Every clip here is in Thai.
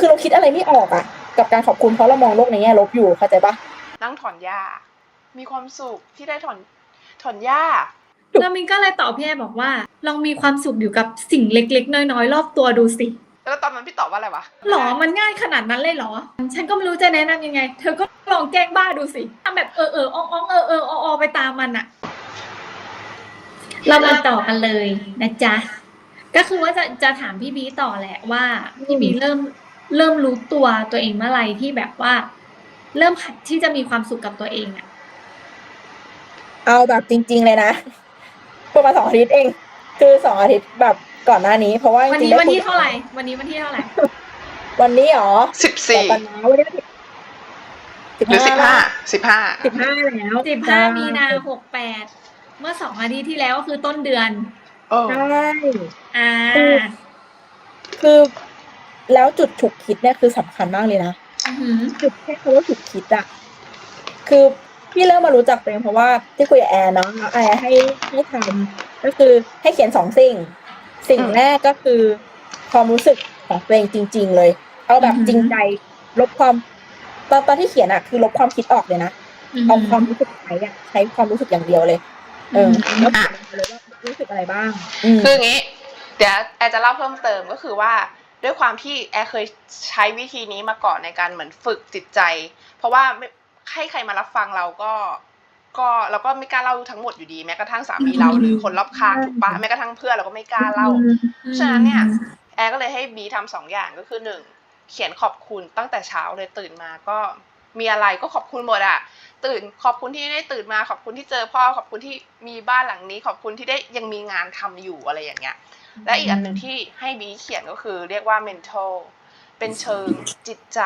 คือเราคิดอะไรไม่ออกอะกับการขอบคุณเพราะเรามองโลกในแง่ลบอยู่เข้าใจปะนั่งถอนหญ้ามีความสุขที่ได้ถอนถอนหญ้าแล้วมินก็เลยตอบพี่แอบอกว่า ลองมีความสุขอยู่กับสิ่งเล็กๆ น้อยๆ รอบตัวดูสิ แล้วตอนนั้นพี่ตอบว่าอะไรวะหรอมันง่ายขนาดนั้นเลยเหรอ ฉันก็ไม่รู้จะแนะนำยังไง เธอก็ลองแกล้งบ้าดูสิทำแบบเออเอออ้องอ้องเออเออออไปตามมันอะเรามาต่อกันเลยนะจ๊ะก็คือว่าจะจะถามพี่บีต่อแหละว่าพี่บีเริ่ม เริ่มรู้ตัวตัวเองเมื่อไหร่ที่แบบว่า เริ่มหัดที่จะมีความสุขกับตัวเองอะเอาแบบจริง ๆ เลยนะประมาณสองอาทิตย์เอง คือสองอาทิตย์แบบก่อนหน้านี้ เพราะว่าจวันริงนี้ๆได้วันคุยที่เท่าไหร่ วันนี้วันที่เท่าไหร่ วันนี้เหรอสิบสี่เดี๋ยวก่อนนะวันนี้สิบหรือสิบห้าสิบห้าสิบห้าแล้วสิบห้ามีนาหกแปดเมื่อสองอาทิตย์ที่แล้วก็คือต้นเดือนโอ้ใช่อ่าคือ แล้วจุดฉุกคิดเนี่ยคือสำคัญมากเลยนะอือหือจุดแค่คำว่าฉุกคิดอะคือพี่เริ่มมารู้จักตัวเองเพราะว่าที่คุยกับแอร์เนาะแล้วแอร์ให้ให้ทำก็คือให้เขียนสองสิ่ง สิ่งแรกก็คือความรู้สึกของตัวเองจริง ๆ เลย เอาแบบจริงใจ ลบความตอนตอนที่เขียนอะคือลบความคิดออกเลยนะเอาความรู้สึกใช้อะใช้ความรู้สึกอย่างเดียวเลย เออแล้วเขียนลงไปเลยว่ารู้สึกอะไรบ้างอืมคืออย่างนี้เดี๋ยวแอร์จะเล่าเพิ่มเติมก็คือว่า ด้วยความที่แอร์เคยใช้วิธีนี้มาก่อนในการเหมือนฝึกจิตใจ เพราะว่าไม่ให้ใครมารับฟังเราก็ก็เราก็ไม่กล้าเล่าทั้งหมดอยู่ดีแม้กระทั่งสามีเราหรือคนรอบข้างถูกปะแม้กระทั่งเพื่อนเราก็ไม่กล้าเล่าฉะนั้นเนี่ยแอร์ก็เลยให้บีทำสองอย่างก็คือหนึ่งเขียนขอบคุณตั้งแต่เช้าเลยตื่นมาก็มีอะไรก็ขอบคุณหมดอะตื่นขอบคุณที่ได้ตื่นมาขอบคุณที่เจอพ่อขอบคุณที่มีบ้านหลังนี้ ขอบคุณที่ได้ยังมีงานทำอยู่อะไรอย่างเงี้ย และอีกอันหนึ่งที่ให้บีเขียนก็คือเรียกว่า mental เป็นเชิงจิตใจ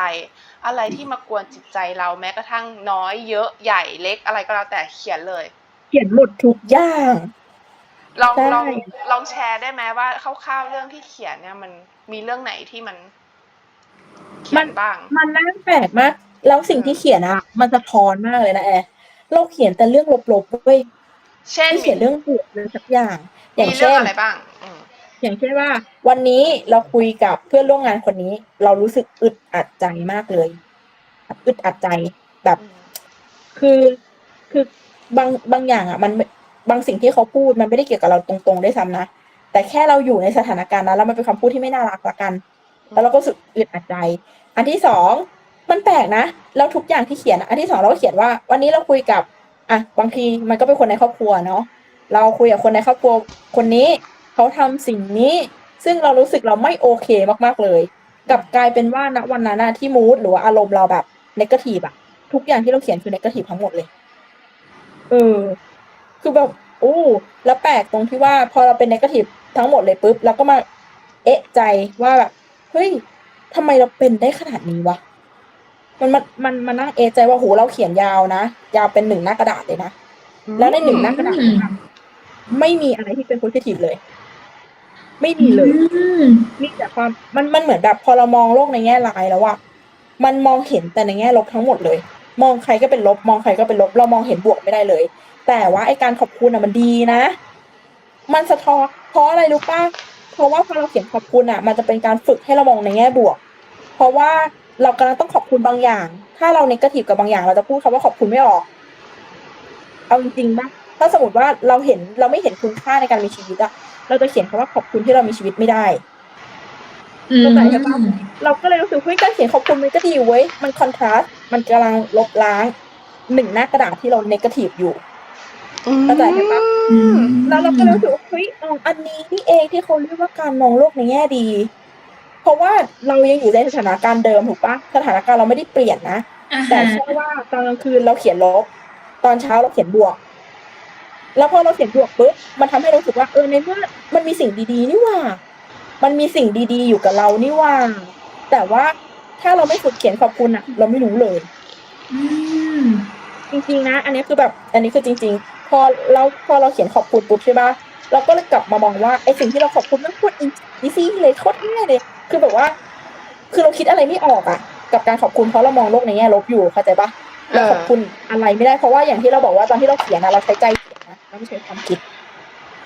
อะไรที่มากวนจิตใจเราแม้กระทั่งน้อยเยอะใหญ่เล็กอะไรก็แล้วแต่เขียนเลย เขียนหมดทุกอย่างลองใช่ลองลองแชร์ได้ไหมว่าคร่าวๆเรื่องที่เขียนเนี่ยมันมีเรื่องไหนที่มันเขียนบ้าง มันน่าแปลกมาก แล้วสิ่งที่เขียนอะมันสะท้อนมากเลยนะแอร์เราเขียนแต่เรื่องลบๆเว้ยเช่นไม่เขียนเรื่องบวกเลยสักอย่าง อย่างมีเรื่เช่องนอะไรบ้าง อืมอย่างเช่นว่า วันนี้เราคุยกับเพื่อนร่วมงานคนนี้ เรารู้สึกอึดอัดใจมากเลยแบบอึดอัดใจแบบ คือคือบางบางอย่างอะ มันไม่บางสิ่งที่เขาพูดมันไม่ได้เกี่ยวกับเราตรงๆได้วยซ้ำนะแต่แค่เราอยู่ในสถานการณ์นั้นแล้วมันเป็นคำพูดที่ไม่น่ารักละกัน แล้วเราก็รู้สึกอึดอัดใจ อันที่สองมันแปลกนะแล้วทุกอย่างที่เขียนอะอันที่สองเราก็เขียนว่า วันนี้เราคุยกับอะบางทีมันก็เป็นคนในครอบครัวเนาะเราคุยกับคนในครอบครัวคนนี้ เขาทำสิ่งนี้ ซึ่งเรารู้สึกเราไม่โอเคมากๆเลยกลับกลายเป็นว่าณวันนั้นอะที่มูดหรือว่าอารมณ์เราแบบนกาทีฟอะทุกอย่างที่เราเขียนคือนกาทีฟทั้งหมดเลยเออคือแบบโอ้แล้วแปลกตรงที่ว่าพอเราเป็นนกาทีฟทั้งหมดเลยปุ๊บเราก็มาเอะใจว่าแบบเฮ้ยทำไมเราเป็นได้ขนาดนี้วะมันมันมันมันนั่งเอะใจว่าโหเราเขียนยาวนะยาวเป็นหนึ่งหน้ากระดาษเลยนะแล้วในหนึ่งหน้ากระดาษนั้นอะไม่มีอะไรที่เป็นโพสิทีฟเลย ไม่มีเลยอืมมีแต่ความมันมันเหมือนแบบพอเรามองโลกในแง่ร้ายแล้วอะมันมองเห็นแต่ในแง่ลบทั้งหมดเลย มองใครก็เป็นลบ มองใครก็เป็นลบ เรามองเห็นบวกไม่ได้เลย แต่ว่าไอการขอบคุณอะมันดีนะ มันสะท้อนเพราะอะไรรู้ป่ะเพราะว่าพอเราเขียนขอบคุณอะมันจะเป็นการฝึกให้เรามองในแง่บวก เพราะว่าเรากำลังต้องขอบคุณบางอย่าง ถ้าเราเนกาทีฟกับบางอย่าง เราจะพูดคำว่าขอบคุณไม่ออก เอาจริงๆปะถ้าสมมติว่าเราเห็นเราไม่เห็นคุณค่าในการมีชีวิตอะ เราจะเขียนคำว่าขอบคุณที่เรามีชีวิตไม่ได้อืมเข้าใจใช่ปะเราก็เลยรู้สึกเฮ้ยการเขียนขอบคุณมันก็ดีเว้ยมันคอนทราสต์มันกำลังลบล้างหนึ่งหน้ากระดาษที่เราเนกาทีฟอยู่เข้าใจใช่ปะอืมแล้วเราก็เลยรู้สึกว่าเฮ้ยอ๋ออันนี้นี่เองที่เขาเรียกว่าการมองโลกในแง่ดี เพราะว่าเรายังอยู่ในสถานการณ์เดิมถูกปะสถานการณ์เราไม่ได้เปลี่ยนนะอ่าแต่ฮะแค่ว่าตอนกลางคืนเราเขียนลบ ตอนเช้าเราเขียนบวก แล้วพอเราเขียนบวกปุ๊บมันทำให้เรารู้สึกว่าเออในเมื่อมันมีสิ่งดีๆนี่หว่า มันมีสิ่งดีๆอยู่กับเรานี่หว่า แต่ว่าถ้าเราไม่ฝึกเขียนขอบคุณอะเราไม่รู้เลยอืมจริงๆนะ อันนี้คือแบบ อันนี้คือจริง ๆ พอเราพอเราเขียนขอบคุณปุ๊บใช่ปะเราก็เลยกลับมามองว่าไอสิ่งที่เราขอบคุณมันโคตรอีซี่เลยโคตรง่ายเลย คือแบบว่า คือเราคิดอะไรไม่ออกอะกับการขอบคุณเพราะเรามองโลกในแง่ลบอยู่เข้าใจปะเราขอบคุณอะไรไม่ได้เพราะว่าอย่างที่เราบอกว่าตอนที่เราเขียนนะเราใช้ใจ เขียนนะเราไม่ใช้ความคิด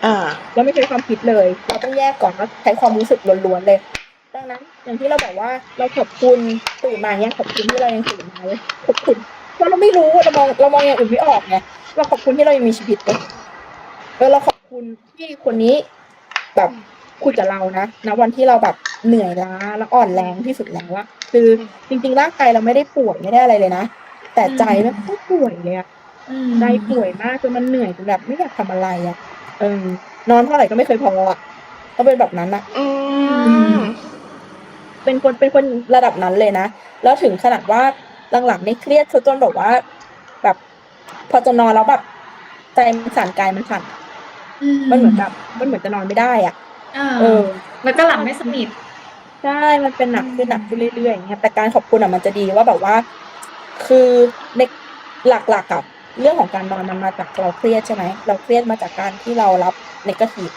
อ่า เราไม่ใช้ความคิดเลย เราต้องแยกก่อนว่าใช้ความรู้สึกล้วนๆเลย ดังนั้น อย่างที่เราบอกว่าเราขอบคุณตื่นมาเนี่ยขอบคุณที่เรายังตื่นมาเลยขอบคุณเพราะเราไม่รู้เรามองเรามองอย่างอื่นไม่ออกไงเราขอบคุณที่เรายังมีชีวิตเลยเออเราขอบคุณที่คนนี้แบบคุยกับเรานะณวันที่เราแบบเหนื่อยล้าแล้วอ่อนแรงที่สุดแล้วอะคือจริงๆร่างกายเราไม่ได้ป่วยไม่ได้อะไรเลยนะแต่ใจมันก็ป่วยเลยอะอืม ใจป่วยมากจนมันเหนื่อยจนแบบไม่อยากทำอะไรอะเออนอนเท่าไหร่ก็ไม่เคยพออะก็เป็นแบบนั้นอะอืมเป็นคนเป็นคนระดับนั้นเลยนะ แล้วถึงขนาดว่าหลังๆนี่เครียดจนแบบว่า แบบ พอจะนอนแล้วแบบใจมันสั่นกายมันสั่นมันเหมือนแบบมันเหมือนจะนอนไม่ได้อะเอเอออ แล้วก็หลับไม่สนิทใช่มันเป็นหนักขึ้นหนักขึ้นเรื่อยๆอย่างเงี้ยแต่การขอบคุณอะมันจะดีว่าแบบว่า คือในหลักๆกับ เรื่องของการนอนมันมาจากเราเครียดใช่ไหมเราเครียดมาจากการที่เรารับนกาทีฟ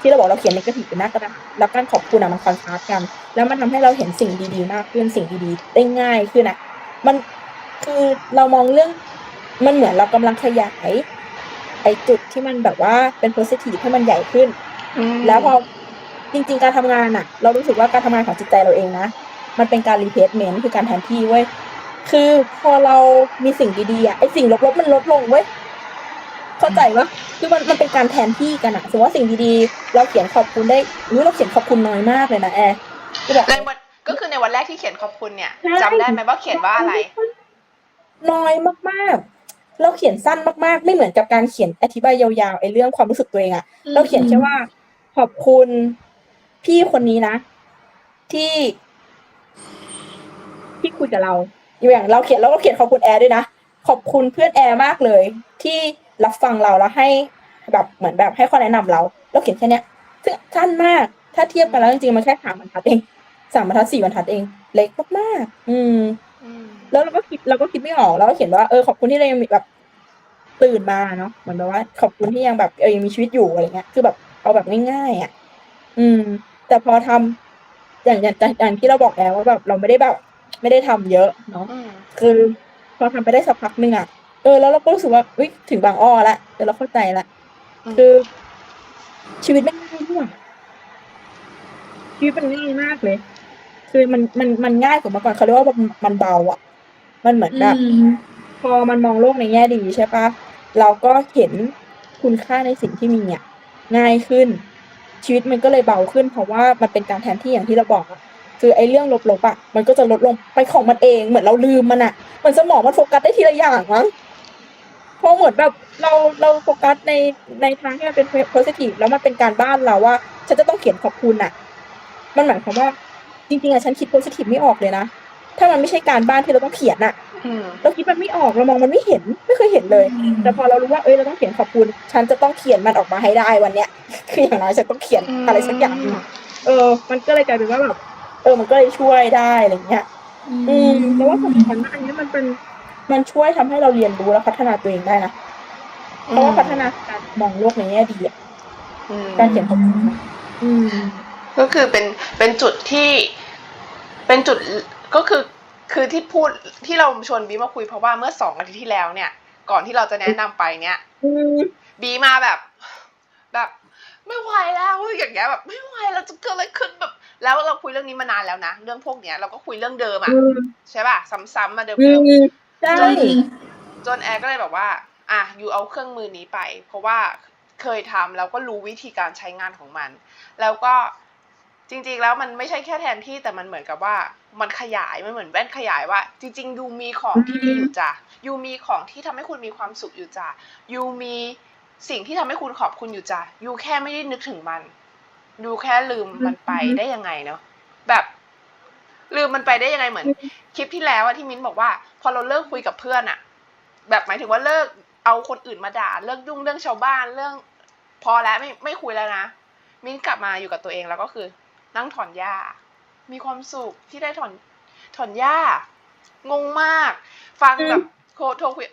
ที่เราบอกเราเขียนนกาทีฟเป็นหน้ากระดาษแล้วการขอบคุณอะมันคอนทราสต์กัน แล้วมันทำให้เราเห็นสิ่งดีๆ มากขึ้นสิ่งดีๆได้ง่ายขึ้นอะมันคือเรามองเรื่องมันเหมือนเรากำลังขยายไอ้จุดที่มันแบบว่าเป็นโพสิทีฟให้มันใหญ่ขึ้น แล้วพอจริง ๆ การทำงานอะเรารู้สึกว่าการทำงานของจิตใจเราเองนะ มันเป็นการรีเพ c เมนต์คือการแทนที่เว้ย คือพอเรามีสิ่งดีๆอะไอ้สิ่งลบๆมันลดลงเว้ยเข้าใจปะคือมันมันเป็นการแทนที่กันอะสมมติว่าสิ่งดีๆ เราเขียนขอบคุณได้รู้เราเขียนขอบคุณน้อยมากเลยนะแอร์ก็บอกในวันก็คือในวันแรกที่เขียนขอบคุณเนี่ยใช่จำได้ไหมว่าเขียนว่าอะไร น้อยมากๆ เราเขียนสั้นมากๆ ไม่เหมือนกับการเขียนอธิบายยาวๆไอ้เรื่องความรู้สึกตัวเองอะอืมเราเขียนแค่ว่า ขอบคุณพี่คนนี้นะ ที่ที่คุยกับเรา อย่างเราเขียนเราก็เขียนขอบคุณแอร์ด้วยนะ ขอบคุณเพื่อนแอร์มากเลย ที่รับฟังเราแล้วให้แบบเหมือนแบบให้ข้อแนะนำเรา เราเขียนแค่เนี้ยซึ่งสั้นมากถ้าเทียบกันแล้วจริงๆมันแค่สามบรรทัดเองสามบรรทัดสี่บรรทัดเอง เล็กมากๆอืมแล้วเราก็คิดเราก็คิดไม่ออกเราก็เขียนว่าเออขอบคุณที่เรายังมีแบบตื่นมาเนาะเหมือนแบบว่า ขอบคุณที่ยังแบบเออยังมีชีวิตอยู่อะไรเงี้ย คือแบบเอาแบบง่ายๆอะ อืม แต่พอทำอย่างอย่างอย่างที่เราบอกแล้วว่าแบบเราไม่ได้แบบ ไม่ได้ทำเยอะเนาะอืมคือพอทำไปได้สักพักหนึ่งอะเออแล้วเราก็รู้สึกว่าวิถึงบางอ้อละเออเราเข้าใจละคือ ชีวิตไม่ง่ายด้วยชีวิตมันง่ายมากเลย คือมันมันมันง่ายกว่าเมื่อก่อนเขาเรียกว่ามันมันเบาอะ มันเหมือนแบบอืมพอมันมองโลกในแง่ดีใช่ปะเราก็เห็นคุณค่าในสิ่งที่มีอะง่ายขึ้น ชีวิตมันก็เลยเบาขึ้น เพราะว่ามันเป็นการแทนที่อย่างที่เราบอกอะ คือไอ้เรื่องลบๆอะมันก็จะลดลงไปของมันเองเหมือนเราลืมมันอะเหมือนสมองมันโฟกัสได้ทีละอย่างมั้งเพราะเหมือนแบบเราเราโฟกัสในในทางที่มันเป็น positive แล้วมันเป็นการบ้านเราว่าฉันจะต้องเขียนขอบคุณอะมันหมายความว่า จริงๆอะฉันคิด positive ไม่ออกเลยนะถ้ามันไม่ใช่การบ้านที่เราต้องเขียนอะอืมเราคิดมันไม่ออกเรามองมันไม่เห็นไม่เคยเห็นเลย แต่พอเรารู้ว่าเอ้ยเราต้องเขียนขอบคุณ ฉันจะต้องเขียนมันออกมาให้ได้วันเนี้ย คืออย่างน้อยฉันต้องเขียนอะไรสักอย่างหนึ่งอะเออ มันก็เลยกลายเป็นว่าแบบ เออมันก็เลยช่วยได้อะไรเงี้ย อืมแต่ว่าสำคัญมากอันนี้มันเป็นมันช่วยทำให้เราเรียนรู้และพัฒนาตัวเองได้นะเพราะว่าพัฒนาการมองโลกในแง่ดีอะอืมการเขียนขอบคุณอะอืมก็คือเป็นเป็นจุดที่เป็นจุดก็คือคือที่พูดที่เราชวนบีมาคุยเพราะว่าเมื่อสองอาทิตย์ที่แล้วเนี่ย ก่อนที่เราจะแนะนำไปเนี่ยอืมบีมาแบบแบบ ไม่ไหวแล้วอย่างเงี้ยแบบไม่ไหวเราจะเกิดอะไรขึ้นแบบ แล้วเราคุยเรื่องนี้มานานแล้วนะเรื่องพวกเนี้ยเราก็คุยเรื่องเดิมอะอืมใช่ป่ะซ้ำๆมาเดิอืมมใช่ๆจนแอร์ก็เลยแบบว่า อะอยู่เอาเครื่องมือนี้ไป เพราะว่าเคยทำแล้วก็รู้วิธีการใช้งานของมัน แล้วก็จริงๆแล้วมันไม่ใช่แค่แทนที่แต่มันเหมือนกับว่า มันขยายมันเหมือนแว่นขยายว่า จริง ๆ ยูมีของที่ดีอยู่จ้ะยูมีของที่ทำให้คุณมีความสุขอยู่จ้ะยูมี สิ่งที่ทำให้คุณขอบคุณอยู่จ้ะยูแค่ไม่ได้นึกถึงมันยูแค่ลืมมันไปได้ยังไงเนาะแบบลืมมันไปได้ยังไงเหมือน คลิปที่แล้วอะที่มิ้นบอกว่า พอเราเลิกคุยกับเพื่อนอะแบบหมายถึงว่าเลิกเอาคนอื่นมาด่าเลิกยุ่งเรื่องชาวบ้านเรื่อง พอแล้วไม่ไม่คุยแล้วนะมิ้นกลับมาอยู่กับตัวเองแล้วก็คือ นั่งถอนหญ้า มีความสุขที่ได้ถอนถอนหญ้างงมาก ฟังแบบโคโทรคุย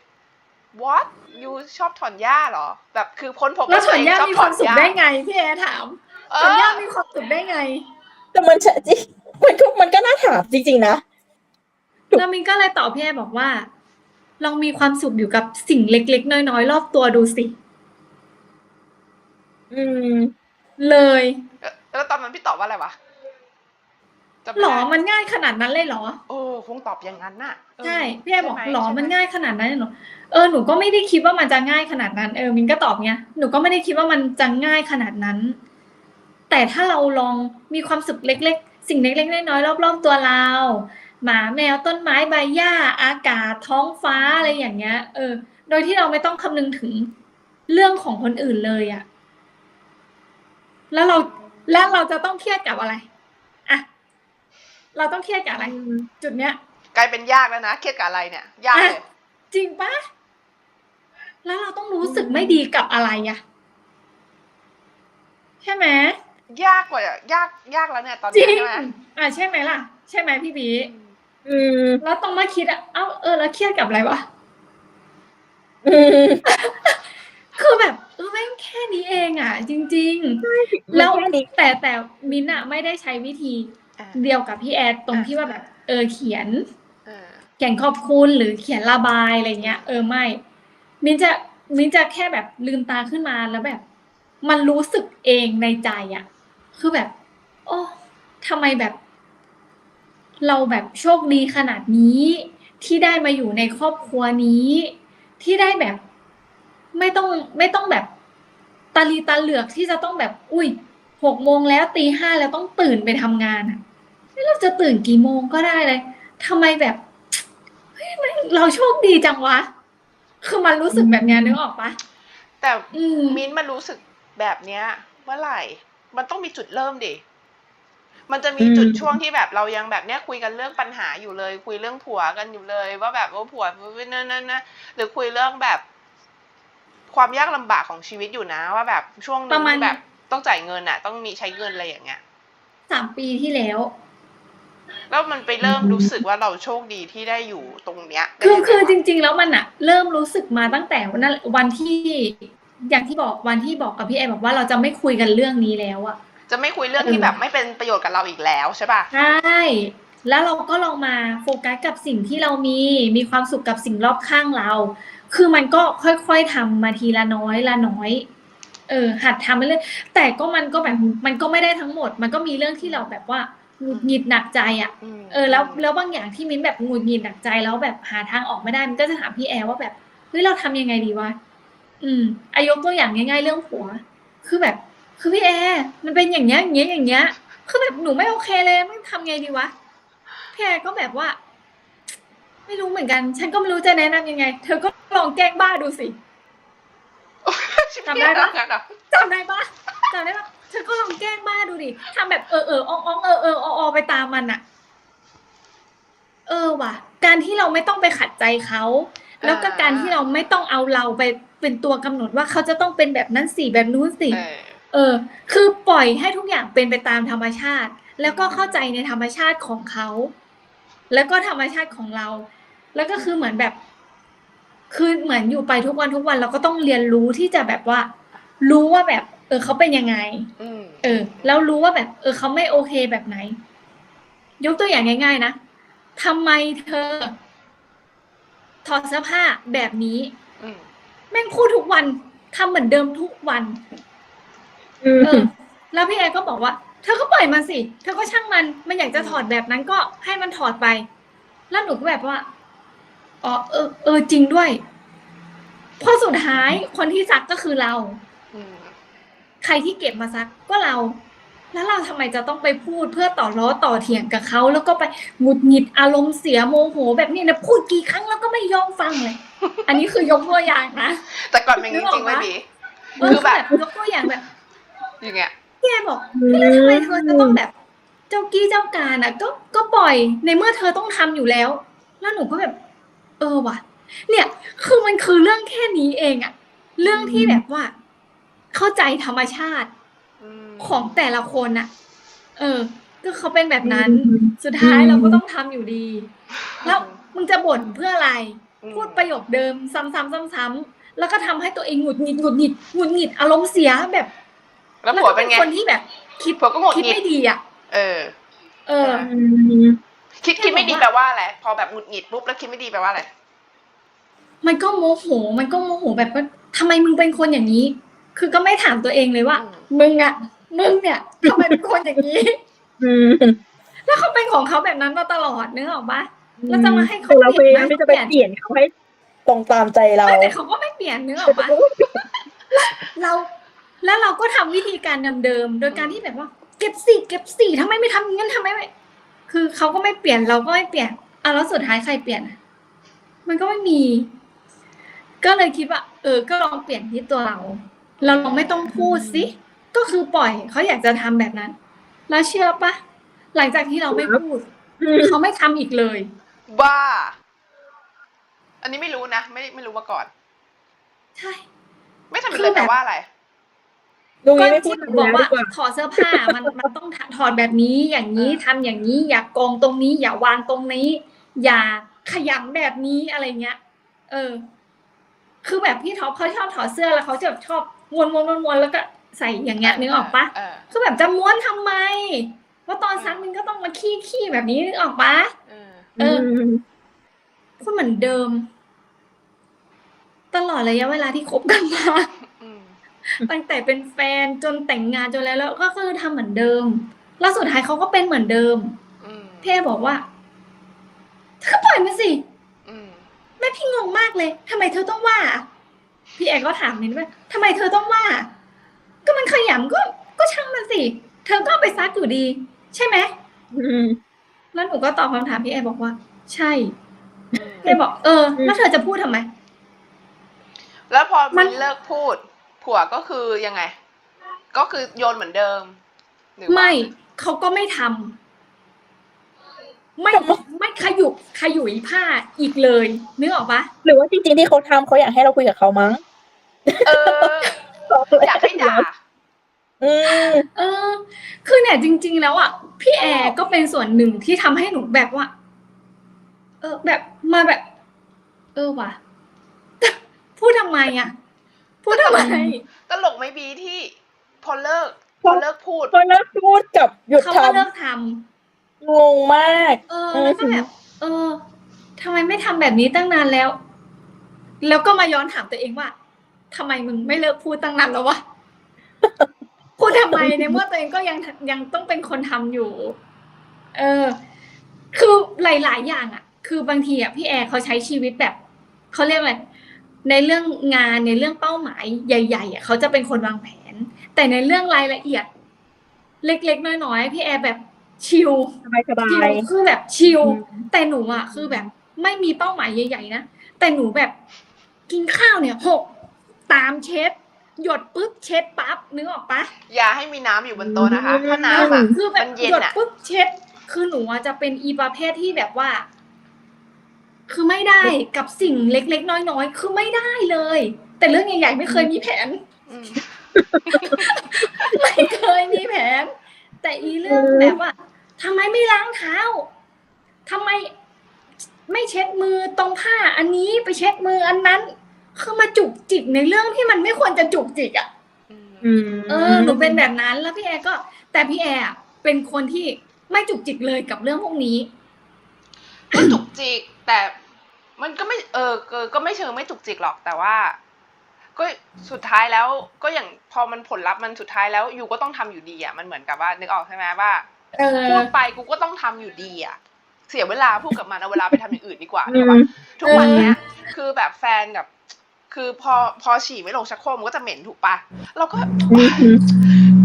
what ยูชอบถอนหญ้าเหรอ แบบคือค้นพบแล้วถอนหญ้าตัวเงชอบมีความสุขถอนหญ้ได้ไงพี่แอร์ถามเอถอนหญ้าอมีความสุขได้ไง แต่มันจะจริงมันก็มันก็น่าถามจริง ๆ นะแล้วมินก็เลยตอบพี่แอร์บอกว่า ลองมีความสุขอยู่กับสิ่งเล็ก ๆ น้อยๆรอบตัวดูสิ อืม เลย แล้วตอนนั้นพี่ตอบว่าอะไรวะ จำไม่หรอได้มันง่ายขนาดนั้นเลยเหรอ โอ้คงตอบอย่างนั้นน่ะเออใช่พี่แอร์บอกใช่ไหหรอใช่ไหมันง่ายขนาดนั้นเลยเหรอเออหนูก็ไม่ได้คิดว่ามันจะง่ายขนาดนั้นเออมินก็ตอบเนี้ยหนูก็ไม่ได้คิดว่ามันจะง่ายขนาดนั้น แต่ถ้าเราลองมีความสุขเล็ก ๆ สิ่งเล็กๆน้อยๆรอบๆตัวเรา หมาแมวต้นไม้ใบหญ้าอากาศท้องฟ้าอะไรอย่างเงี้ย เออ โดยที่เราไม่ต้องคำนึงถึงเรื่องของคนอื่นเลยอะแล้วเราแล้วเราจะต้องเครียดกับอะไรอะ เราต้องเครียดกับอะไร จุดเนี้ยกลายเป็นยากแล้วนะเครียดกับอะไรเนี่ย ยากเลยอะจริงปะแล้วเราต้องรู้สึกไม่ดีกับอะไรอะใช่ไหมยากกว่ายากยากแล้วเนี่ยตอนจรินี้งใช่ไหมอะใช่ไหมล่ะ ใช่ไหมพี่บีอืมแล้วต้องมาคิดอะเอ้าเออแล้วเครียดกับอะไรวะอืมคือแบบเออแม่งแค่นี้เองอะ จริง ๆ แล้วแค่นี้แต่แต่มินอะไม่ได้ใช้วิธีอะ เดียวกับพี่แอดตรงอะที่ว่าแบบ เออเขียนเออเขียนขอบคุณหรือเขียนระบายอะไรเงี้ย เออไม่มินจะมินจะแค่แบบลืมตาขึ้นมาแล้วแบบ มันรู้สึกเองในใจอะคือแบบ โอ้ทำไมแบบ เราแบบโชคดีขนาดนี้ ที่ได้มาอยู่ในครอบครัวนี้ ที่ได้แบบ ไม่ต้องไม่ต้องแบบตาลีตาเหลือกที่จะต้องแบบ อุ้ยหกโมงแล้วตีห้าแล้วต้องตื่นไปทำงานอะไม่ เราจะตื่นกี่โมงก็ได้เลยทำไมแบบเฮ้ยมันเราโชคดีจังวะ คือมันรู้สึกแบบเนี้ยนึกออกปะ แต่อืม มิ้นท์มันรู้สึกแบบเนี้ยเมื่อไหร่ มันต้องมีจุดเริ่มดิ มันจะมีจุดช่วงที่แบบเรายังแบบเนี้ยคุยกันเรื่องปัญหาอยู่เลย คุยเรื่องผัวกันอยู่เลย ว่าแบบว่าผัวนั่นนั่นนะหรือคุยเรื่องแบบ ความยากลำบากของชีวิตอยู่นะ ว่าแบบช่วงหนึปงระมาณที่แบบต้องจ่ายเงินอะ ต้องมีใช้เงินอะไรอย่างเงี้ย สามปีที่แล้ว แล้วมันไปเริ่มรู้สึกว่าเราโชคดีที่ได้อยู่ตรงเนี้ยได้คือยังไงคือวะจริง ๆ แล้วมันอะเริ่มรู้สึกมาตั้งแต่วันนั้นวันที่อย่างที่บอกวันที่บอกกับพี่แอร์บอกว่าเราจะไม่คุยกันเรื่องนี้แล้วอะจะไม่คุยเรื่องที่แบบไม่เป็นประโยชน์กับเราอีกแล้วใช่ป่ะใช่แล้วเราก็ลองมาโฟกัสกับสิ่งที่เรามีมีความสุขกับสิ่งรอบข้างเรา คือมันก็ค่อยๆทำมาทีละน้อยละน้อย เออหัดทำไปเรื่อยแต่ก็มันก็แบบมันก็ไม่ได้ทั้งหมด มันก็มีเรื่องที่เราแบบว่า หงุดหงิดหนักใจอะมเออแล้วแล้วบางอย่างที่มิ้นแบบหงุดหงิดหนักใจแล้วแบบหาทางออกไม่ได้มันก็จะถามพี่แอร์ว่าแบบเฮ้ยเราทำยังไงดีวะอืมอายกตัวอย่างง่ายๆเรื่องผัว คือแบบ คือพี่แอร์มันเป็นอย่างเงี้ยอย่างเงี้ยอย่างเงี้ย คือแบบหนูไม่โอเคเลยมันทำไงดีวะพี่แอร์ก็แบบว่า ไม่รู้เหมือนกัน ฉันก็ไม่รู้จะแนะนำยังไง เธอก็ลองแกล้งบ้าดูสิ จำได้ปะ จำได้ปะจำได้ปะ เธอก็ลองแกล้งบ้าดูดิทำแบบเออเอออองอองเออเออออออไปตามมันอะเออว่ะ การที่เราไม่ต้องไปขัดใจเขา แล้วก็การที่เราไม่ต้องเอาเราไปเป็นตัวกำหนดว่าเขาจะต้องเป็นแบบนั้นสิแบบนู้นสิเออเออ คือปล่อยให้ทุกอย่างเป็นไปตามธรรมชาติ แล้วก็เข้าใจในธรรมชาติของเขา แล้วก็ธรรมชาติของเรา แล้วก็คือเหมือนแบบ คือเหมือนอยู่ไปทุกวันทุกวันเราก็ต้องเรียนรู้ที่จะแบบว่า รู้ว่าแบบเออเขาเป็นยังไงอืมเออ แล้วรู้ว่าแบบ เออเขาไม่โอเคแบบไหน ยกตัวอย่างง่าย ๆ นะทำไมเธอ ถอดเสื้อผ้าแบบนี้อืมแม่งพูดทุกวันทำเหมือนเดิมทุกวันอืมเออ แล้วพี่แอร์ก็บอกว่า เธอก็ปล่อยมันสิ เธอก็ช่างมัน มันอยากจะถอดแบบนั้นก็ให้มันถอดไป แล้วหนูก็แบบว่าอ๋อเออเออจริงด้วยเพราะสุดท้ายคนที่ซักก็คือเราอืม ใครที่เก็บมาซักก็เรา แล้วเราทำไมจะต้องไปพูดเพื่อต่อล้อต่อเถียงกับเขาแล้วก็ไปหงุดหงิดอารมณ์เสียโมโห แบบนี้นะพูดกี่ครั้งแล้วก็ไม่ยอมฟังเลย อันนี้คือยกตัวอย่างนะแต่ก่อนเป็นอย่างนี้จริงไหมนึกออกปะบีเออคือแบบแบบยกตัวอย่างแบบ อย่างเงี้ยพี่แอบอกเฮ้ยแล้วทำไมเธอจะต้องแบบ เจ้ากี้เจ้าการอะ ก็ก็ปล่อยในเมื่อเธอต้องทำอยู่แล้ว แล้วหนูก็แบบ เออว่ะ เนี่ย คือมันคือเรื่องแค่นี้เองอะเรื่องที่แบบว่า เข้าใจธรรมชาติอืมของแต่ละคนอะเออ ก็เขาเป็นแบบนั้นอืมสุดท้ายอืมเราก็ต้องทำอยู่ดี แล้วมึงจะบ่นเพื่ออะไรอืมพูดประโยคเดิม ซ้ำๆซ้ำๆแล้วก็ทำให้ตัวเองหงุดหงิดหงุดหงิดหงุดหงิดอารมณ์เสียแบบ แล้วผัวเป็นไงคนที่แบบ คิดผัวก็หงุดคิดหงิดไม่ดีอะ เออ เอออืมคิดคิดไม่ดีแปลว่าอะไรพอแบบหงุดหงิดปุ๊บแล้วคิดไม่ดีแปลว่าอะไรมันก็โมโห มันก็โมโหแบบว่าทำไมมึงเป็นคนอย่างนี้ คือก็ไม่ถามตัวเองเลยว่าอืมมึงอะมึงเนี่ยทำไมเป็นคนอย่างนี้ อืมแล้วเขาเป็นของเขาแบบนั้นมาตลอดนึกออกปะแล้วจะมาให้เขาแต่เราพยายามเปลี่ที่ยนจะไปเปลี่ยนเขาให้ตรงตามใจเรา ไม่แต่เขาก็ไม่เปลี่ยนนึกออกปะเราแล้วเราก็ทำวิธีการเดิมๆ โดยการที่แบบว่า เก็บสี่เก็บสี่ทำไมไม่ทำงั้นทำไมไม่ คือเขาก็ไม่เปลี่ยนเราก็ไม่เปลี่ยนอะแล้วสุดท้ายใครเปลี่ยนอะมันก็ไม่มี ก็เลยคิดว่า เออ ก็ลองเปลี่ยนที่ตัวเรา เราลองไม่ต้องพูดสิก็คือปล่อยเขาอยากจะทำแบบนั้น แล้วเชื่อปะหลังจากที่เราไม่พูดเขาไม่ทำอีกเลยบ้าอันนี้ไม่รู้นะไม่ไม่รู้มาก่อน ใช่ ไม่ทำอีกคืเลอยแบบแต่ว่าอะไรลุงก็นี้ไม่พูที่ดหนูบอกแล้วว่าดีกว่าถอดเสื้อผ้ามันมันต้องถอดแบบนี้อย่างนี้ทำอย่างนี้ อย่ากองตรงนี้ อย่าวางตรงนี้ อย่าขยำแบบนี้อะไรเงี้ย เออ คือแบบพี่ท็อปเขาชอบถอดเสื้อแล้วเขาจะแบบชอบ ม้วนม้วนม้วนม้วนแล้วก็ใส่อย่างเงี้ยนึกออกปะเออคือแบบจะม้วนทำไม เพราะตอนซักมันก็ต้องมาขี้ขี้แบบนี้นึกออกปะเออเออก็เหมือนเดิม ตลอดระยะเวลาที่คบกันมาอืมตั้งแต่เป็นแฟนจนแต่งงานจนแล้วแล้วก็คือทำเหมือนเดิม แล้วสุดท้ายเขาก็เป็นเหมือนเดิมอืมพี่เอบอกว่าเธอก็ปล่อยมันสิอืมแม่พี่งงมากเลยทำไมเธอต้องว่า พี่แอก็ถามนิดว่าทำไมเธอต้องว่า ก็มันขยำก็ก็ช่างมันสิ เธอก็เอาไปซักอยู่ดี ใช่ไหมอืมแล้วหนูก็ตอบคำถามพี่แอบอกว่า ใช่อืมพี่แอบอก เออแล้วเธอจะพูดทำไม แล้วพอมัมันนเลิกพูด ผัวก็คือยังไง ก็คือโยนเหมือนเดิมหรือว่าไม่เขาก็ไม่ทำ ไม่ไม่ขยุกขยุยผ้าอีกเลยนึกออกปะหรือว่าจริงๆที่เขาทำเขาอยากให้เราคุยกับเขามั้งเอออยากให้ด่าอืมเออ คือเนี่ยจริง ๆ แล้วอะพี่แอร์ก็เป็นส่วนหนึ่งที่ทำให้หนูแบบว่า เออ แบบมาแบบ เออว่ะพูดทำไมอะพูดทำไมตลกไหม่บีที่พอเลิกพอเลิกพูดพอเลิกพูดกับหยุดเขาทก็เลิกทำำ งงมาก เออแล้วก็แบบเออทำไมไม่ทำแบบนี้ตั้งนานแล้ว แล้วก็มาย้อนถามตัวเองว่าทำไมมึงไม่เลิกพูดตั้งนานแล้ววะพูดทำไมในเมื่อตัวเองก็ยังยังต้องเป็นคนทำอยู่ เออ คือหลาย ๆ อย่างอะ คือบางทีอะพี่แอร์เขาใช้ชีวิตแบบเขาเรียกอะไรในเรื่องงานในเรื่องเป้าหมายใหญ่ๆอะเขาจะเป็นคนวางแผน แต่ในเรื่องรายละเอียด เล็ก ๆ น้อยๆพี่แอร์แบบ ชิลสบายสบาชิลยคือแบบชิลอืมแต่หนูอะคือแบบไม่มีเป้าหมายใหญ่ๆนะแต่หนูแบบกินข้าวเนี่ยหกตามเช็ด หยดปุ๊บเช็ดปั๊บนึกออกปะอย่าให้มีน้ำอยู่บนโต๊ะนะคะถ้าน้ำอะคือแบบมันเย็นหยดอะปุ๊บเช็ด คือหนูอะจะเป็นอีประเภทที่แบบว่า คือไม่ได้กับสิ่งเล็ก ๆ น้อยๆคือไม่ได้เลย แต่เรื่องใหญ่ๆไม่เคยมีแผนอืมไม่เคยมีแผน แต่อีเรื่องแบบว่า ทำไมไม่ล้างเท้าทำไมไม่เช็ดมือตรงผ้าอันนี้ไปเช็ดมืออันนั้นคือมาจุกจิกในเรื่องที่มันไม่ควรจะจุกจิกอะอืมอืมเออหนูเป็นแบบนั้นแล้วพี่แอร์ก็ แต่พี่แอร์อะเป็นคนที่ไม่จุกจิกเลยกับเรื่องพวกนี้ก็จุกจิกแต่มันก็ไม่เออเออก็ไม่เชิงไม่จุกจิกหรอกแต่ว่า ก็สุดท้ายแล้ว ก็อย่างพอมันผลลัพธ์มันสุดท้ายแล้วอยู่ก็ต้องทำอยู่ดีอะมันเหมือนกับว่านึกออกใช่ไหมว่าเออ พูดไปกูก็ต้องทำอยู่ดีอะเสียเวลาพูดกับมันเอาเวลาไปทำอย่างอื่นดีกว่าอืเนี่ยมว่าทุกวันเนี้ย คือแบบแฟนกับคือพอพอฉี่ไม่ลงชักโครกมันก็จะเหม็นถูกปะเราก็อืม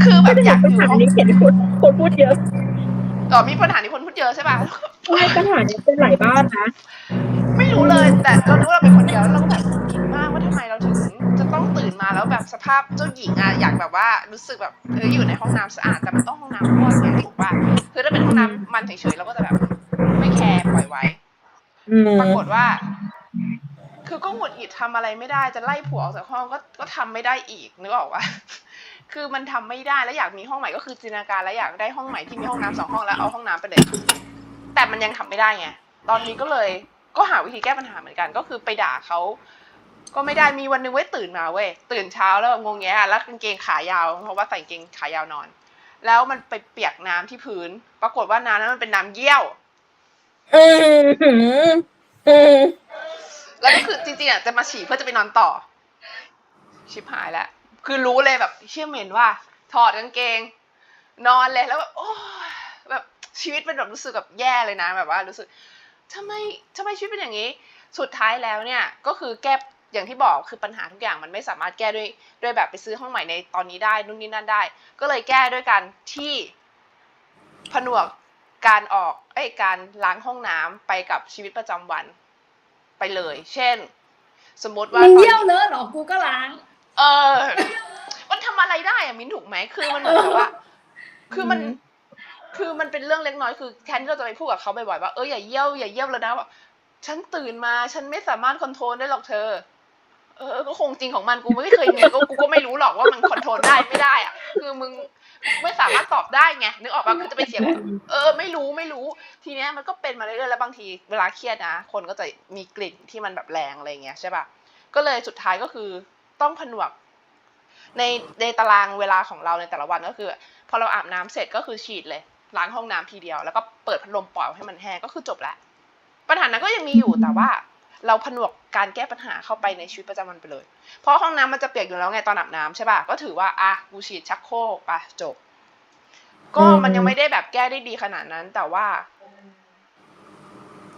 คือแบบอยากปัอญยู่หาห้องนี้เห็นคนคนพูดเยอะต่อมีปัญหาที่คนพูดเยอะใช่ปะ ไม่ปัญหานี้เป็นหลายบ้านนะ ไม่รู้เลยแต่เรารู้ว่าเราเป็นคนเดียวแล้วเราก็แบบคิดมากว่าทำไมเราถึงจะต้องตื่นมาแล้วแบบสภาพเจ้าหญิงอะอยากแบบว่ารู้สึกแบบเอออยู่ในห้องน้ำสะอาดแต่มันต้องห้องน้ำก้อนเนี่ยถูกป่ะคือถ้าเป็นห้องน้ำมันเฉยๆเราก็จะแบบไม่แคร์ปล่อยไว้ อืมปรากฏว่า คือก็หงุดหงิดทำอะไรไม่ได้จะไล่ผัวออกจากห้องก็ก็ทำไม่ได้อีกนึกออกว่า คือมันทำไม่ได้แล้วอยากมีห้องใหม่ก็คือจินตนาการแล้วอยากได้ห้องใหม่ที่มีห้องน้ำสองห้องแล้วเอาห้องน้ำไปเลย แต่มันยังทำไม่ได้ไงตอนนี้ก็เลยก็หาวิธีแก้ปัญหาเหมือนกัน ก็คือไปด่าเขาก็ไม่ได้มีวันหนึงเว้ยตื่นมาเว้ยตื่นเช้าแล้วแบบงงแงแล้วกางเกงขายาว เพราะว่าใส่กางเกงขายาวนอน แล้วมันไปเปียกน้ำที่พื้น ปรากฏว่าน้ำนั้นมันเป็นน้ำเยี่ยวแล้วก็คือจริงๆอะจะมาฉี่เพื่อจะไปนอนต่อ ชิบหายแล้วคือรู้เลยแบบเชื่อเหม็นว่า ถอดกางเกง นอนเลยแล้วแบบโอ้แบบ ชีวิตเป็นแบบรู้สึกแบบแย่เลยนะแบบว่ารู้สึกทำไมทำไมชีวิตเป็นอย่างนี้ สุดท้ายแล้วเนี่ยก็คือแก้อย่างที่บอกคือปัญหาทุกอย่างมันไม่สามารถแก้ด้วยด้วยแบบไปซื้อห้องใหม่ในตอนนี้ได้นู่นนี่นั่นได้ ก็เลยแก้ด้วยการที่ผนวกการออกเอ้ยการล้างห้องน้ำไปกับชีวิตประจำวันไปเลย เช่น สมมติว่ามึงตอนเยี่ยวเลอะเหรอกูก็ล้าง เออ มันทำอะไรได้อะมิ้นถูกไหมคือมันเหมือนกับว่า คือมันอืม คือมันเป็นเรื่องเล็กน้อยคือแทนที่เราจะไปพูดกับเขาบ่อยๆว่าเอออย่าเยี่ยวอย่าเยี่ยวแล้วนะแบบฉันตื่นมาฉันไม่สามารถคอนโทรลได้หรอกเธอ เออก็คงจริงของมันกูไม่เคยมีก็กูก็ไม่รู้หรอกว่ามันคอนโทรลได้ไม่ได้อะคือมึงไม่สามารถตอบได้ไงนึกออกปะคือจะไปเถียงว่าเออ ไม่รู้ไม่รู้ ทีเนี้ยมันก็เป็นมาเรื่อยๆแล้วบางทีเวลาเครียดนะคนก็จะมีกลิ่นที่มันแบบแรงอะไรเงี้ยใช่ปะก็เลยสุดท้ายก็คือต้องผนวกในในตารางเวลาของเราในแต่ละวันก็คือ พอเราอาบน้ำเสร็จก็คือฉีดเลย ล้างห้องน้ำทีเดียว แล้วก็เปิดพัดลมปล่อยให้มันแห้งก็คือจบละปัญหานั้นก็ยังมีอยู่แต่ว่า เราผนวกการแก้ปัญหาเข้าไปในชีวิตประจำวันไปเลย เพราะห้องน้ำมันจะเปียกอยู่แล้วไงตอนอาบน้ำใช่ป่ะก็ถือว่าอะกูฉีดชักโครกไปจบ ก็อืมมันยังไม่ได้แบบแก้ได้ดีขนาดนั้น แต่ว่า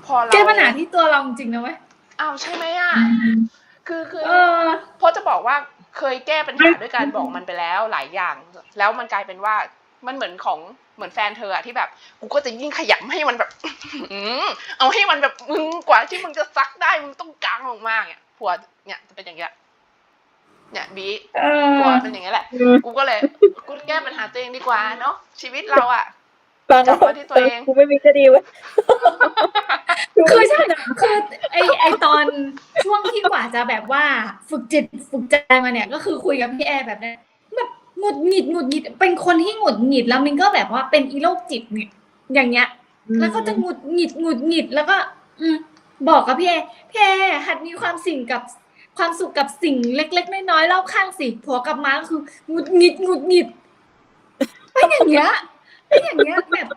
พอเราแก้ปัญหาที่ตัวเราจริงๆนะเว้ยอ้าวใช่ไหมอะคือคือเออเพราะจะบอกว่าเคยแก้ปัญหาด้วยการบอกมันไปแล้วหลายอย่าง แล้วมันกลายเป็นว่า มันเหมือนของเหมือนแฟนเธออะที่แบบ กูก็จะยิ่งขยำให้มันแบบอื้อหือเอาให้มันแบบมึงกว่าที่มึงจะซักได้มึงต้องกางออกมาเนี่ยผัวเนี่ยจะเป็นอย่างเงี้ยเนี่ยบีเอผัวอเป็นอย่างเงี้ยแหละ กูก็เลยกูแก้ปัญหาตัวเองดีกว่าเนาะชีวิตเราอะฟังกลับมาที่ตัวเองกูไม่มีคดีเว้ยคือใช่คือไอไอตอนช่วงที่กว่าจะแบบว่า ฝึกจิตฝึกใจมาเนี่ย ก็คือคุยกับพี่แอร์แบบนั้นแบบ หงุดหงิดหงุดหงิด เป็นคนที่หงุดหงิดแล้วมันก็แบบว่าเป็นอีโรคจิตเนี่ยอย่างเงี้ย แล้วก็จะหงุดหงิดหงุดหงิดแล้วก็ อืมบอกกับพี่แอร์พี่แอร์หัดมีความสิ่งกับความสุขกับสิ่งเล็ก ๆ น้อยๆรอบข้างสิผัวกลับมาก็คือหงุดหงิดหงุดหงิดเป็นอย่างเงี้ยเป็นอย่างเงี้ยแบบ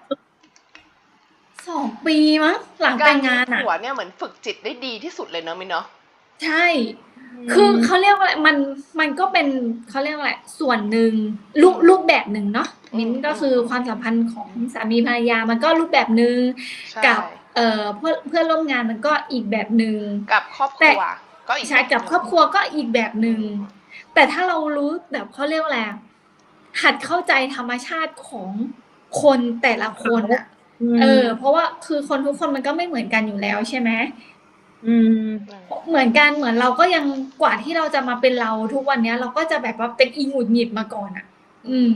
สองปีมั้งหลังแต่งงานอะ หัวเนี่ยเหมือนฝึกจิตได้ดีที่สุดเลยเนาะมินเนาะใช่ คือเขาเรียกว่าอะไรมันมันก็เป็นเขาเรียกว่าอะไรส่วนหนึ่งรูปรูปแบบหนึ่งเนาะมิ้นท์ก็คือความสัมพันธ์ของสามีภรรยามันก็รูปแบบหนึ่งใช่กับเอ่อเพื่อนเพื่อนร่วมงานมันก็อีกแบบหนึ่งกับครอบคแต่รัวก็อีกใช่กับครอบครัวก็อีกแบบหนึ่งแต่ถ้าเรารู้แบบเขาเรียกว่าอะไรอะหัดเข้าใจธรรมชาติของคนแต่ละคนอะเออ เพราะว่าคือคนทุกคนมันก็ไม่เหมือนกันอยู่แล้วใช่ไหม อืมเหมือนกันเหมือนเราก็ยังกว่าที่เราจะมาเป็นเราทุกวันเนี้ย เราก็จะแบบว่าเป็นอีหงุดหงิดมาก่อนอะ อืม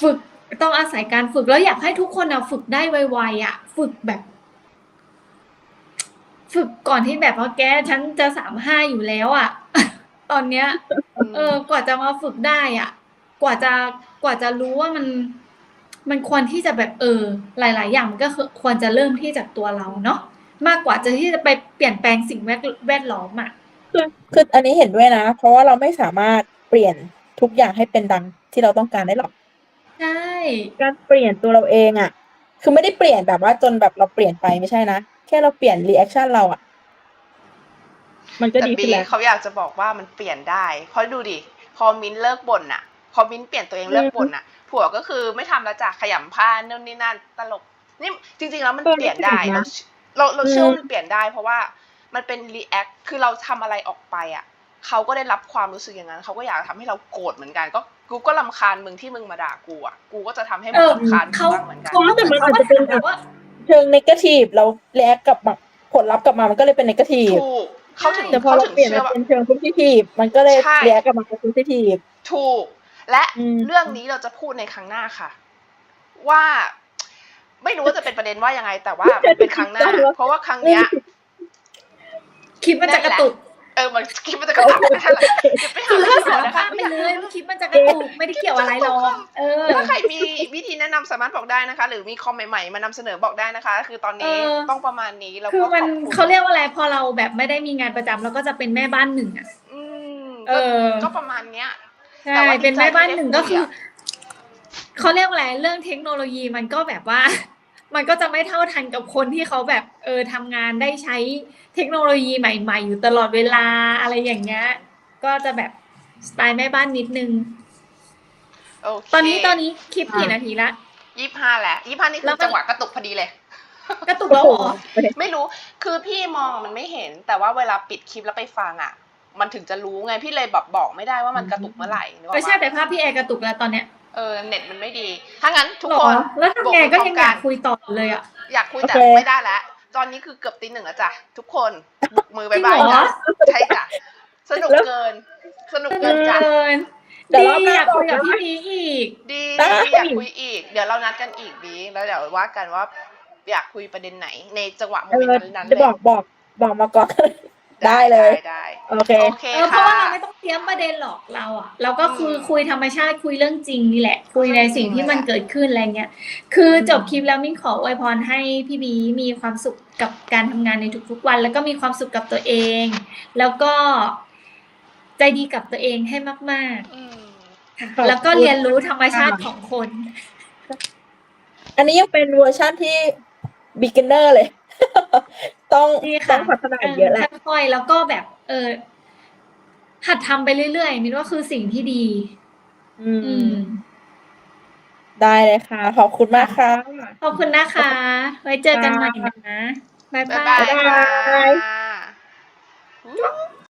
ฝึกต้องอาศัยการฝึกแล้วอยากให้ทุกคนอะฝึกได้ไวๆอะฝึกแบบ ฝึกก่อนที่แบบว่าแกฉันจะสามห้าอยู่แล้วอะตอนเนี้ย เออ กว่าจะมาฝึกได้อะ กว่าจะกว่าจะรู้ว่ามัน มันควรที่จะแบบเออ หลาย ๆ อย่างมันก็คือควรจะเริ่มที่จากตัวเราเนาะ มากกว่าจะที่จะไปเปลี่ยนแปลงสิ่งแวดแวดล้อมอะคือคืออันนี้เห็นด้วยนะ เพราะว่าเราไม่สามารถเปลี่ยนทุกอย่างให้เป็นดังที่เราต้องการได้หรอกใช่การเปลี่ยนตัวเราเองอะคือไม่ได้เปลี่ยนแบบว่าจนแบบเราเปลี่ยนไปไม่ใช่นะแค่เราเปลี่ยนรีแอคชั่นเราอะมันก็แต่ดีบีขึ้นแล้วเขาอยากจะบอกว่ามันเปลี่ยนได้ เพราะดูดิพอมิ้นเลิกบ่นน่ะ พอมิ้นเปลี่ยนตัวเองเลิกบ่นน่ะ ผัวก็คือไม่ทำแล้วจ้ะขยำผ้านู่นนี่นั่นตลกนี่จริง ๆ แล้วมันเออเปลี่ยนได้ เปลี่ยนเรานะเราเราเชื่ออืมว่ามันเปลี่ยนได้ เพราะว่ามันเป็นรีแอคคือเราทำอะไรออกไปอะเขาก็ได้รับความรู้สึกอย่างนั้นเขาก็อยากทำให้เราโกรธเหมือนกัน ก็กูก็ลำคาญมึงที่มึงมาด่ากูอะกูก็จะทำให้เอมึงอลำคาญมึงเขาบ้างเหมือนกันเขาแต่มันอาจจะเป็นแบบว่าเชิงนกาทีฟเรารีแอคกลับมาผลลัพธ์กลับมามันก็เลยเป็นนกาทีฟถูกเขาถึงแต่พอเขาเราถึงเปลี่ยนเชื่มาอว่าเป็นเชิง positive มันก็เลยใช่รีแอคกลับมาเป็น positive ถูก และอืมเรื่องนี้เราจะพูดในครั้งหน้าค่ะ ว่า ไม่รู้ว่าจะเป็นประเด็นว่ายังไง แต่ว่ามันเป็นครั้งหน้า เพราะว่าครั้งเนี้ยคลิปมันจะกระตุกเออมันคิดมันจะกระตับนั่นแหละจะไปหาคือเรื่ถ้าองสาก่อนรนะคะภาพไม่ไปอยากเลยว่าคลิปมันจะกระตุกไม่ได้เกี่ยวอะไรหรอกเออถ้าใครมีวิธีแนะนำสามารถบอกได้นะคะ หรือมีคอมใหม่ๆมานำเสนอบอกได้นะคะ คือตอนนี้เออต้องประมาณนี้แล้วคือก็ขมัอนบคุณเขาเรียกว่าอะไรพอเราแบบไม่ได้มีงานประจำเราก็จะเป็นแม่บ้านหนึ่งอะอืมเออ ก็ประมาณเนี้ยใช่แต่ว่าดีใจเป็นแม่บ้านหนึ่งที่ได้ก็คือคุยอะเขาเรียกว่าอะไรเรื่องเทคโนโลยีมันก็แบบว่า มันก็จะไม่เท่าทันกับคนที่เขาแบบเออทำงานได้ใช้เทคโนโลยีใหม่ ๆ อยู่ตลอดเวลาอะไรอย่างเงี้ยก็จะแบบสไตล์แม่บ้านนิดนึง โอเคตอนนี้ตอนนี้คลิปกี่อะนาทีละ ยี่ห้าแล้วยี่ห้านี่แล้คือวมัน จังหวะกระตุกพอดีเลย กระตุกแล้วเหรอไม่รู้ คือพี่มองมันไม่เห็น แต่ว่าเวลาปิดคลิปแล้วไปฟังอะ มันถึงจะรู้ไง พี่เลยแบบบอกไม่ได้ว่ามันกระตุกเมื่อไหร่นึกออกไม่ใช่ปะแต่ภาพพี่แอร์กระตุกแล้วตอนเนี้ย เออเน็ตมันไม่ดี ถ้างั้นทุกหรคอนแล้วทำไงก็ยังอยากบวคุยต่อเลยอะ อยากคุยแต่โอเคไม่ได้แล้วตอนนี้คือเกือบตีหนึ่งแล้วจ้ะ ทุกคนบุกมือไปจริงบายเหรอจ้ะใช่จ้ะสนุกเกิน สนุกเกิเกินจ้ะนเดี๋ยวดีรอบหน้าอยากคุยกับบอกนะพี่บีอีกดีได้ดีอยากคุยอีก เดี๋ยวเรานัดกันอีกดีแล้วเดี๋ยวว่ากันว่า อยากคุยประเด็นไหน ในจังหวะโมเอเมนอต์นั้นๆเดี๋ยวเลบอกบอกบอกมาก่อน ได้เลย ได้โอเค โอเคเออเพราะค่ะ ว่าเราไม่ต้องเตรียมประเด็นหรอกเราอะ เราก็คืออืมคุยธรรมชาติคุยเรื่องจริงนี่แหละ คุยในสิ่งที่มันอืมเกิดขึ้นอะไรเงี้ยคือจบคลิปแล้วมิ้นขออวยพรให้พี่บีมีความสุขกับการทำงานในทุกๆวัน แล้วก็มีความสุขกับตัวเอง แล้วก็ใจดีกับตัวเองให้มากอืมๆค่ะขอบคุณ แล้วก็เรียนรู้ธรรมชาติของคน อันนี้ยังเป็นเวอร์ชันที่ beginner เลย ต้องดีต้ค่ะองพัฒนาอีกเยอะแหละค่อยๆแล้วก็แบบ เออ หัดทำไปเรื่อยๆมินว่าคือสิ่งที่ดี อือืมมได้เลยค่ะ ขอบคุณมากค่ะ ขอบคุณนะคะ ไว้เจอกันใหม่นะ บ๊ายบ๊าย